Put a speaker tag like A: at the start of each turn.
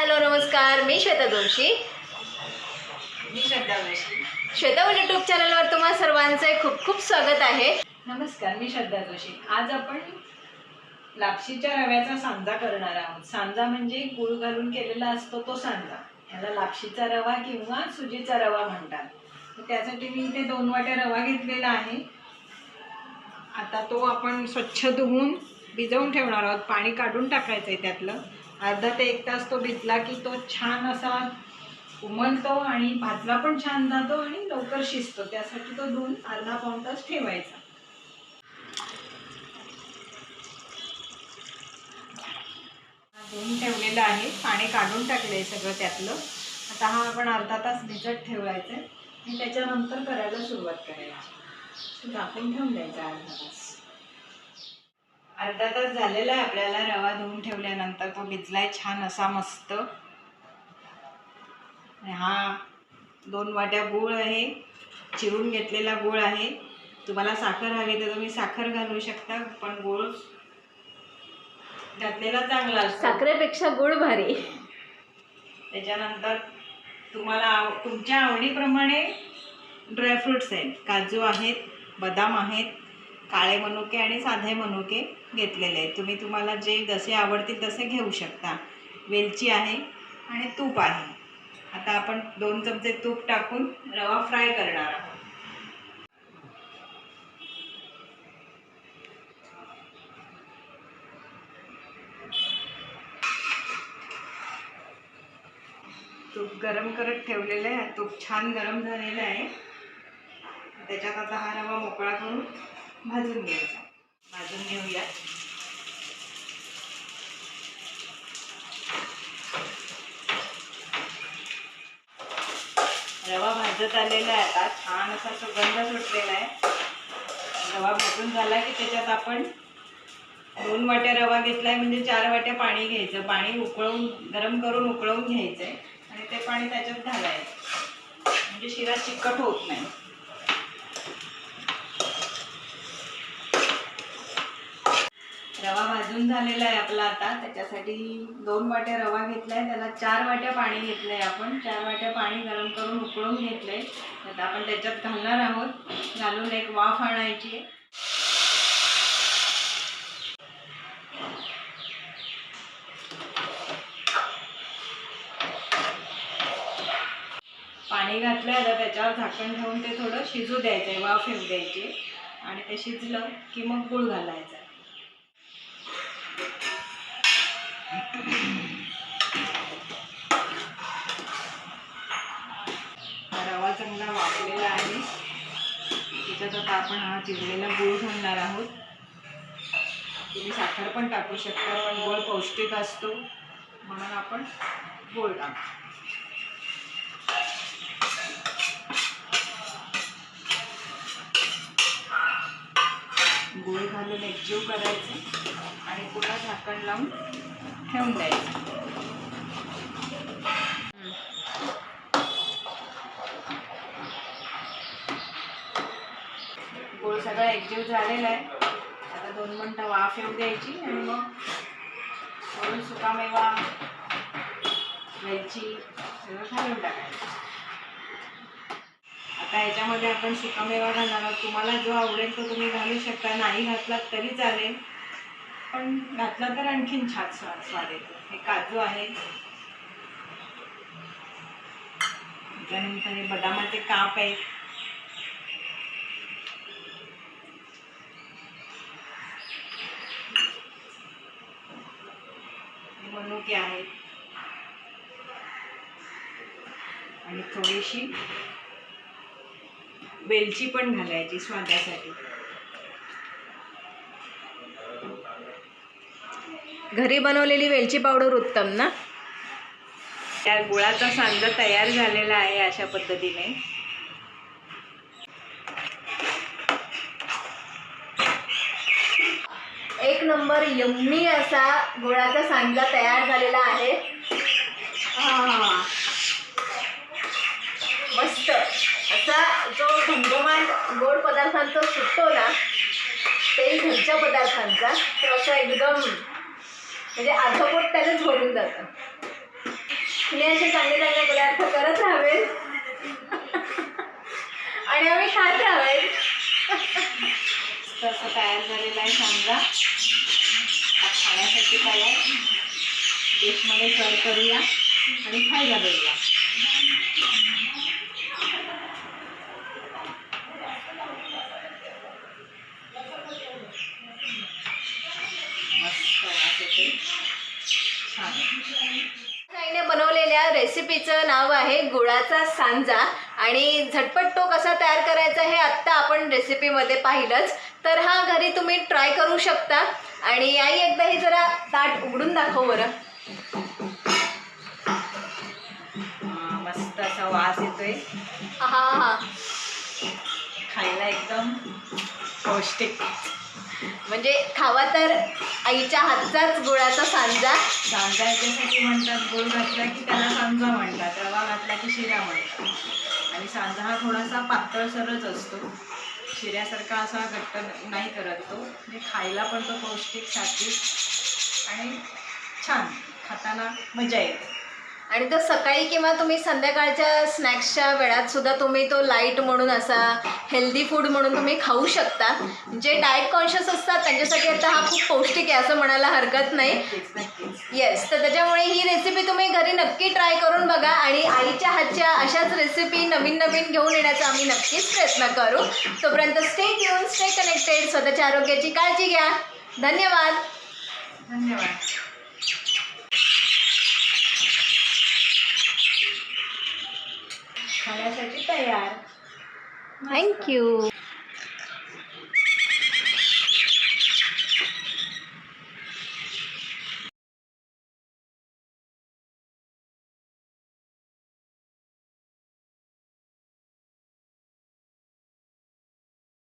A: Hello नमस्कार. मी श्वेता जोशी.
B: मी श्रद्धा जोशी.
A: श्वेता यूट्यूब चॅनलवर तुम्हा सर्वांचे खूप खूप स्वागत आहे.
B: नमस्कार मी श्रद्धा जोशी. आज आपण लापशीच्या रव्याचा सांजा करणार आहोत. सांजा म्हणजे गुळ घालून केलेला असतो तो सांजा. याला लापशीचा रवा किंवा सुजीचा रवा म्हणतात. त्यासाठी मी इथे दोन वाट्या रवा घेतलेला आहे. आता तो आपण स्वच्छ धुवून भिजवून ठेवणार आहोत. पाणी काढून टाकायचं आहे त्यातलं. अर्धा ते एक तास तो भिजला की तो छान असा उमलतो आणि भाजला पण छान जातो आणि लवकर शिजतो. त्यासाठी तो धुवून अर्धा पाऊण तास ठेवायचा. धुवून ठेवलेलं आहे. पाणी काढून टाकलं आहे सगळं त्यातलं. आता हा आपण अर्धा तास भिजत ठेवायचा आहे आणि त्याच्यानंतर करायला सुरुवात करायची. आपण झाकून ठेवून द्यायचा अर्धा तास. अर्धा तास झालेला आहे आपल्याला रवा धुवून ठेवल्यानंतर तो भिजलाय छान असा मस्त. हा दोन वाट्या गूळ आहे चिरून घेतलेला गूळ आहे. तुम्हाला साखर हवी तर तुम्ही साखर घालू शकता पण गूळ घातलेला चांगला असतो.
A: साखरेपेक्षा गुळ भारी.
B: त्याच्यानंतर तुम्हाला आव तुमच्या आवडीप्रमाणे ड्रायफ्रुट्स आहेत. काजू आहेत बदाम आहेत काळे मनुके आणि साधे मनुके घेतलेले आहेत. तुम्ही तुम्हाला जे जसे आवडतील तसे घेऊ शकता. वेलची आहे आणि तूप आहे. आता आपण दोन चमचे तूप टाकून रवा फ्राय करणार आहोत. तूप गरम करत ठेवलेलं आहे. तूप छान गरम झालेलं आहे. त्याच्यात आता हा रवा मोकळा करून भाजून घ्यायचा भाजून घेऊया. रवा भाजत आलेला आहे आता. छान असा सुगंध सुटलेला आहे. रवा भाजून झाला की त्याच्यात आपण दोन वाट्या रवा घेतलाय म्हणजे चार वाट्या पाणी घ्यायचं. पाणी उकळून गरम करून उकळवून घ्यायचंय. आणि ते पाणी त्याच्यात घालायचं. म्हणजे शिरा चिकट होत नाही. रवा भाजून झालेला आहे आपला आता. त्याच्यासाठी दोन वाट्या रवा घेतलाय. त्याला चार वाट्या पाणी घेतलंय आपण. चार वाट्या पाणी गरम करून उकळून घेतलंय. आता आपण त्याच्यात घालणार आहोत. घालून एक वाफ आणायची आहे. पाणी घातलं आता त्याच्यावर झाकण ठेवून ते थोडं शिजू द्यायचं आहे वाफ येऊ द्यायची. आणि ते शिजलं की मग गूळ घालायचा. रवा चांगला वापरलेला आहे. त्याच्यात आता आपण हा चिरलेला गुळ घालणार आहोत. तुम्ही साखर पण टाकू शकता पण गोळ पौष्टिक असतो. म्हणून आपण गोळ टाकतो गूळ घालून एकजीव करायचं आणि पुन्हा झाकण लावून ठेवून द्यायचं. गोळ सगळा एकजीव झालेला आहे. आता दोन मिनटं वाफ येऊ द्यायची आणि मग थोडं सुकामेवा वेलची सगळं घालून टाकायचं. आता याच्यामध्ये आपण सुकामेवा घालणार आहोत. तुम्हाला जो आवडेल तो तुम्ही घालू शकता. नाही घातलात तरी चालेल. पण घातला तर आणखीन छान स्वाद स्वाद येतो. हे काजू आहे. त्यानंतर हे बदामाचे काप आहेत. मनुके आहेत आणि थोडीशी वेलची पण घालायची स्वादासाठी.
A: घरी बनवलेली वेलची पावडर उत्तम ना?
B: त्या गुळाचा सांजा तयार झालेला आहे अशा पद्धतीने.
A: एक नंबर यम्मी असा गुळाचा सांजा तयार झालेला आहे. आह. मस्त. असा जो घमघमाट गोड पदार्थांचा सुटतो ना तेही घरच्या पदार्थांचा तो असं एकदम म्हणजे अर्धपोट त्यानेच भरून जातं. मी असे चांगले चांगले पदार्थ करत राहावेत आणि आम्ही खात राहावेत
B: तसं तयार झालेला आहे समजा खाण्यासाठी तयार. डिशमध्ये सर्व करूया आणि खायला देऊया मस्त वास येते छान
A: ताईने बनवलेल्या रेसिपीचं नाव आहे गुळाचा सांजा. आणि झटपट तो कसा तयार करायचा हे आत्ता आपण रेसिपीमध्ये पाहिलंच. तर हा घरी तुम्ही ट्राय करू शकता. आणि आई एकदा हे जरा ताट उघडून दाखव बरं.
B: मस्त असा वास येतोय.
A: हा हा.
B: खायला एकदम पौष्टिक.
A: म्हणजे खावा तर आईच्या हातचाच गुळाचा सांजा.
B: सांजा याच्यासाठी म्हणतात गुळ घातला की त्याला सांजा म्हणतात रवा घातला की शिरा म्हणतात. आणि सांजा हा थोडासा पातळसरच असतो. शिऱ्यासारखा असा घट्ट नाही करत तो. म्हणजे खायला पण तो पौष्टिक सात्विक आणि छान खाताना मजा येते.
A: आणि तो सकाळी किंवा तुम्ही संध्याकाळच्या स्नॅक्सच्या वेळात सुद्धा तुम्ही तो लाइट म्हणून असा हेल्दी फूड म्हणून तुम्ही खाऊ शकता. जे डाएट कॉन्शियस असतात त्यांच्यासाठी आता हा खूप पौष्टिक आहे असं म्हणायला हरकत नाही. येस तर त्याच्यामुळे ही रेसिपी तुम्ही घरी नक्की ट्राय करून बघा आणि आईच्या हातच्या अशाच रेसिपी नवीन नवीन घेऊन येण्याचा आम्ही नक्कीच प्रयत्न करू. तोपर्यंत स्टे घेऊन स्टे कनेक्टेड स्वतःच्या आरोग्याची काळजी घ्या. धन्यवाद.
B: धन्यवाद. खाण्यासाठी तयार.
A: थँक्यू